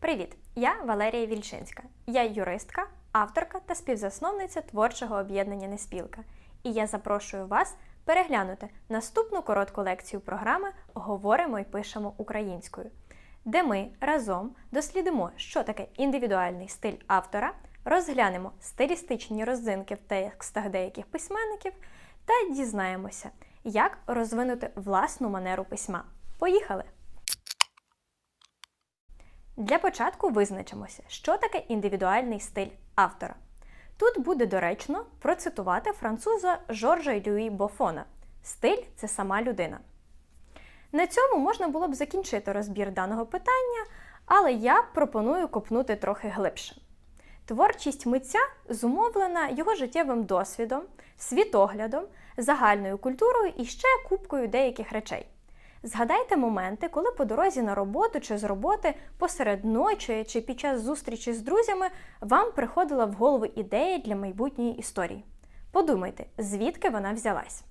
Привіт! Я Валерія Вільчинська. Я юристка, авторка та співзасновниця творчого об'єднання Неспілка. І я запрошую вас переглянути наступну коротку лекцію програми Говоримо і пишемо українською, де ми разом дослідимо, що таке індивідуальний стиль автора, розглянемо стилістичні роззинки в текстах деяких письменників та дізнаємося, як розвинути власну манеру письма. Поїхали! Для початку визначимося, що таке індивідуальний стиль автора. Тут буде доречно процитувати француза Жоржа Люї Бофона. Стиль це сама людина. На цьому можна було б закінчити розбір даного питання, але я пропоную копнути трохи глибше. Творчість митця зумовлена його життєвим досвідом, світоглядом, загальною культурою і ще купкою деяких речей. Згадайте моменти, коли по дорозі на роботу чи з роботи, посеред ночі чи під час зустрічі з друзями вам приходила в голову ідея для майбутньої історії. Подумайте, звідки вона взялась?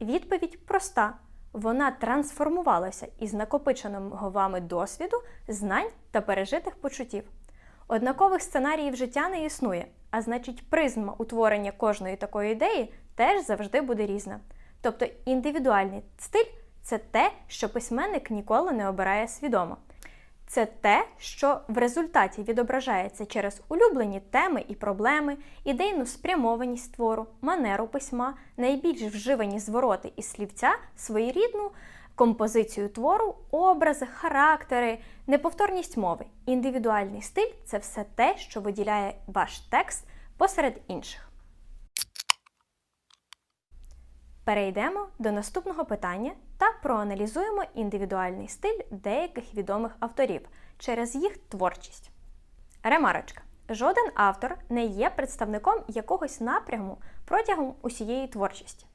Відповідь проста: вона трансформувалася із накопиченого вами досвіду, знань та пережитих почуттів. Однакових сценаріїв життя не існує, а значить, призма утворення кожної такої ідеї теж завжди буде різна. Тобто індивідуальний стиль це те, що письменник ніколи не обирає свідомо. Це те, що в результаті відображається через улюблені теми і проблеми, ідейну спрямованість твору, манеру письма, найбільш вживані звороти і слівця, своєрідну композицію твору, образи, характери, неповторність мови. Індивідуальний стиль це все те, що виділяє ваш текст посеред інших. Перейдемо до наступного питання та проаналізуємо індивідуальний стиль деяких відомих авторів через їх творчість. Ремарочка. Жоден автор не є представником якогось напряму протягом усієї творчості.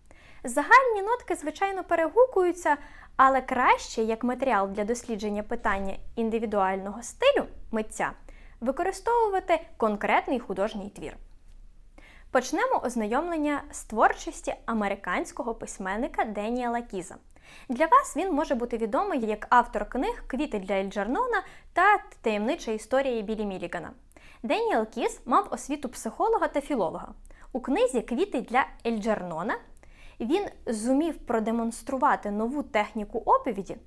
Загальні нотки, звичайно, перегукуються, але краще як матеріал для дослідження питання індивідуального стилю митця використовувати конкретний художній твір. Почнемо ознайомлення з творчості американського письменника Деніела Кіза. Для вас він може бути відомий як автор книг Квіти для Ельджернона та Таємнича історія Білі Мілігана. Деніел Кіз мав освіту психолога та філолога. У книзі Квіти для Ельджернона він зумів продемонструвати нову техніку оповіді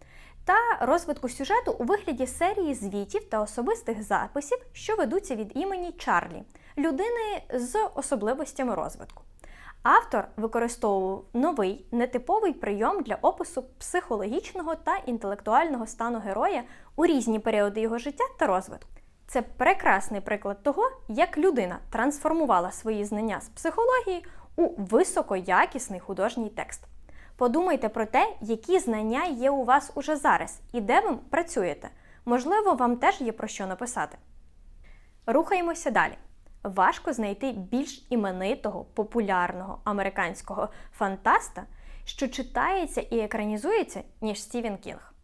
та розвитку сюжету у вигляді серії звітів та особистих записів, що ведуться від імені Чарлі, людини з особливостями розвитку. Автор використовував новий нетиповий прийом для опису психологічного та інтелектуального стану героя у різні періоди його життя та розвитку. Це прекрасний приклад того, як людина трансформувала свої знання з психології у високоякісний художній текст. Подумайте про те, які знання є у вас уже зараз і де ви працюєте. Можливо, вам теж є про що написати. Рухаємося далі. Важко знайти більш іменитого, популярного американського фантаста, що читається і екранізується, ніж Стівен Кінг.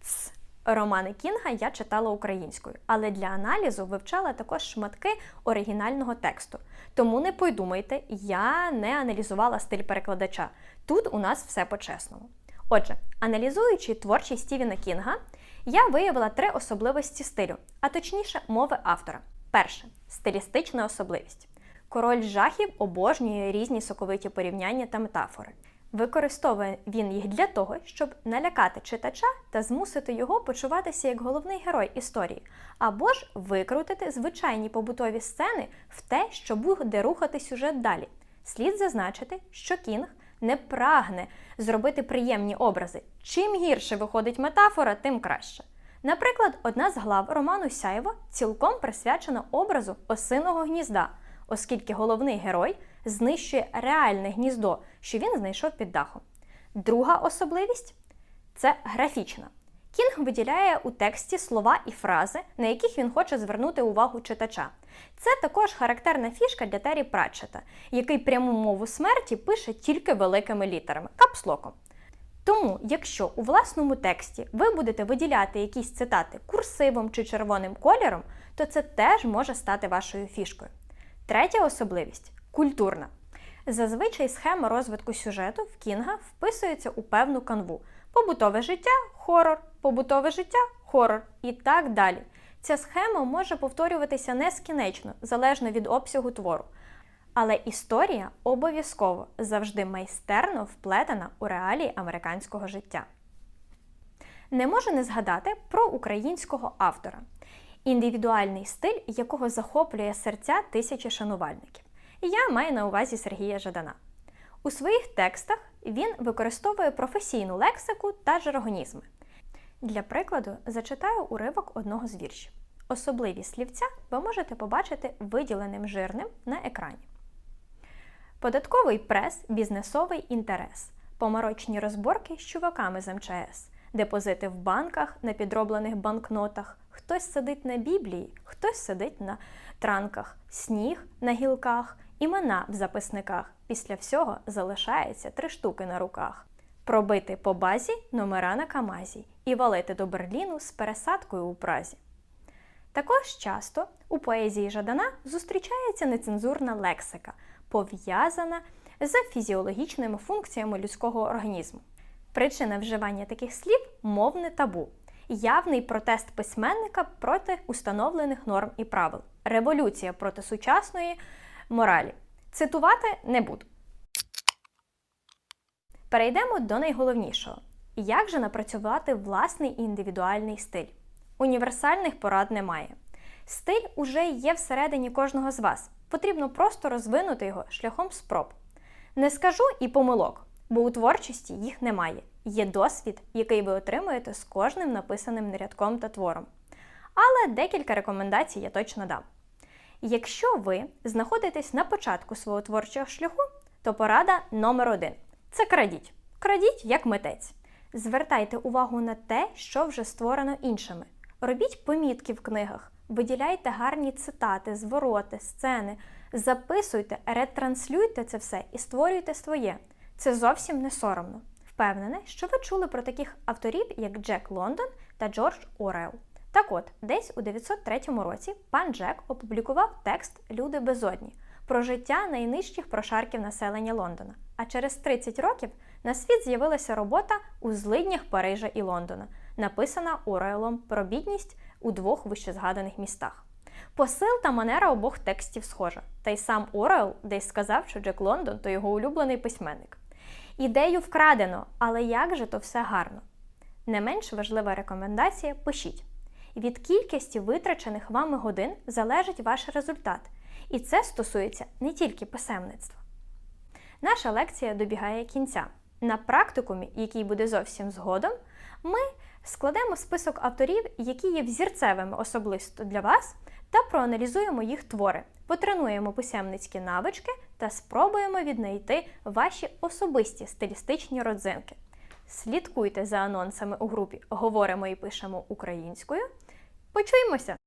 Ц. Романи Кінга я читала українською, але для аналізу вивчала також шматки оригінального тексту. Тому не подумайте, я не аналізувала стиль перекладача. Тут у нас все по-чесному. Отже, аналізуючи творчість Стівена Кінга, я виявила три особливості стилю, а точніше, мови автора. Перше стилістична особливість. Король жахів обожнює різні соковиті порівняння та метафори. Використовує він їх для того, щоб налякати читача та змусити його почуватися як головний герой історії, або ж викрутити звичайні побутові сцени в те, що буде рухати сюжет далі. Слід зазначити, що Кінг не прагне зробити приємні образи. Чим гірше виходить метафора, тим краще. Наприклад, одна з глав роману Сяєво цілком присвячена образу осиного гнізда, оскільки головний герой знищує реальне гніздо, що він знайшов під дахом. Друга особливість це графічна. Кінг виділяє у тексті слова і фрази, на яких він хоче звернути увагу читача. Це також характерна фішка для Террі Пратчета, який пряму мову смерті пише тільки великими літерами капслоком. Тому, якщо у власному тексті ви будете виділяти якісь цитати курсивом чи червоним кольором, то це теж може стати вашою фішкою. Третя особливість культурна. Зазвичай схема розвитку сюжету в Кінга вписується у певну канву: побутове життя хорор, побутове життя хорор і так далі. Ця схема може повторюватися нескінечно, залежно від обсягу твору. Але історія обов'язково завжди майстерно вплетена у реалії американського життя. Не можу не згадати про українського автора, індивідуальний стиль, якого захоплює серця тисячі шанувальників. Я маю на увазі Сергія Жадана. У своїх текстах він використовує професійну лексику та жаргонізми. Для прикладу, зачитаю уривок одного з віршів. Особливі слівця ви можете побачити виділеним жирним на екрані. Податковий прес, бізнесовий інтерес, помарочні розборки з чуваками з МЧС, депозити в банках на підроблених банкнотах, хтось сидить на Біблії, хтось сидить на транках, сніг на гілках, імена в записниках. Після всього залишається три штуки на руках. Пробити по базі номера на Камазі і валити до Берліну з пересадкою у Празі. Також часто у поезії Жадана зустрічається нецензурна лексика, пов'язана з фізіологічними функціями людського організму. Причина вживання таких слів мовне табу, явний протест письменника проти установлених норм і правил, революція проти сучасної моралі. Цитувати не буду. Перейдемо до найголовнішого: як же напрацювати власний індивідуальний стиль? Універсальних порад немає. Стиль уже є всередині кожного з вас. Потрібно просто розвинути його шляхом спроб. Не скажу і помилок, бо у творчості їх немає. Є досвід, який ви отримуєте з кожним написаним рядком та твором. Але декілька рекомендацій я точно дам. Якщо ви знаходитесь на початку свого творчого шляху, то порада номер один це крадіть. Крадіть як митець. Звертайте увагу на те, що вже створено іншими. Робіть помітки в книгах, виділяйте гарні цитати, звороти, сцени, записуйте, ретранслюйте це все і створюйте своє. Це зовсім не соромно. Впевнене, що ви чули про таких авторів, як Джек Лондон та Джордж Орел. Так от, десь у 903 році пан Джек опублікував текст Люди безодні про життя найнижчих прошарків населення Лондона. А через 30 років на світ з'явилася робота у злиднях Парижа і Лондона, написана Орелом про бідність у двох вищезгаданих містах. Посил та манера обох текстів схожа, та й сам Орел десь сказав, що Джек Лондон то його улюблений письменник. Ідею вкрадено, але як же то все гарно? Не менш важлива рекомендація пишіть. Від кількості витрачених вами годин залежить ваш результат, і це стосується не тільки писемництва. Наша лекція добігає кінця. На практикумі, який буде зовсім згодом, ми складемо список авторів, які є взірцевими особисто для вас, та проаналізуємо їх твори, потренуємо писемницькі навички та спробуємо віднайти ваші особисті стилістичні родзинки. Слідкуйте за анонсами у групі Говоримо і пишемо українською. Почуємося!